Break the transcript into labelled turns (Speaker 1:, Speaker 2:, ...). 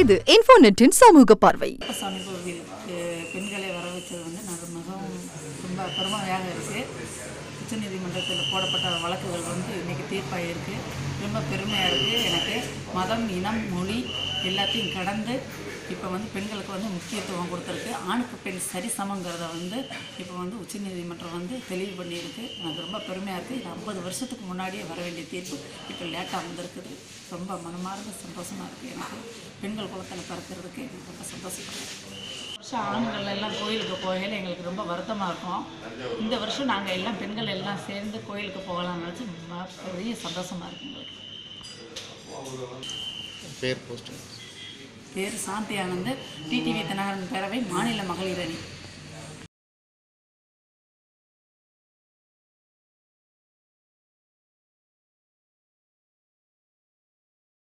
Speaker 1: இது இன்ஃபோநெட்டின் சமூக பார்வை.
Speaker 2: சாமி கோவில் பெண்களை வர வச்சது வந்து நான் மிகவும் ரொம்ப பெருமையாக இருக்குது உச்சநீதிமன்றத்தில் போடப்பட்ட வழக்குகள் வந்து இன்றைக்கி தீர்ப்பாக இருக்குது ரொம்ப பெருமையாக இருக்குது எனக்கு. மதம் இனம் மொழி எல்லாத்தையும் கடந்து இப்போ வந்து பெண்களுக்கு வந்து முக்கியத்துவம் கொடுத்துருக்கு. ஆணுக்கு பெண் சரிசமங்கிறத வந்து இப்போ வந்து உச்சநீதிமன்றம் வந்து தெளிவு பண்ணியிருக்கு. எனக்கு ரொம்ப பெருமையாக இருக்குது இது ஐம்பது வருஷத்துக்கு முன்னாடியே வர வேண்டிய தீர்ப்பு. இப்போ லேட்டாக வந்திருக்குது. ரொம்ப மனமார்ந்த சந்தோஷமாக இருக்குது எனக்கு. பெண்கள் குலத்தில் பிறக்கிறதுக்கு எனக்கு ரொம்ப சந்தோஷப்படுறேன் வருஷம் ஆண்கள் எல்லாம் கோயிலுக்கு போகையில் எங்களுக்கு ரொம்ப வருத்தமாக இருக்கும். இந்த வருஷம் நாங்கள் எல்லாம் பெண்கள் எல்லாம் சேர்ந்து கோயிலுக்கு போகலாம்னு நினச்சி ம- பெரிய சந்தோஷமாக இருக்கு எங்களுக்கு.
Speaker 3: பேர் போஸ்டிங்
Speaker 2: பேர் சாந்தி ஆனந்த் டிடிவி தினகரன் பேரவை மாநில மகளிர் அணி.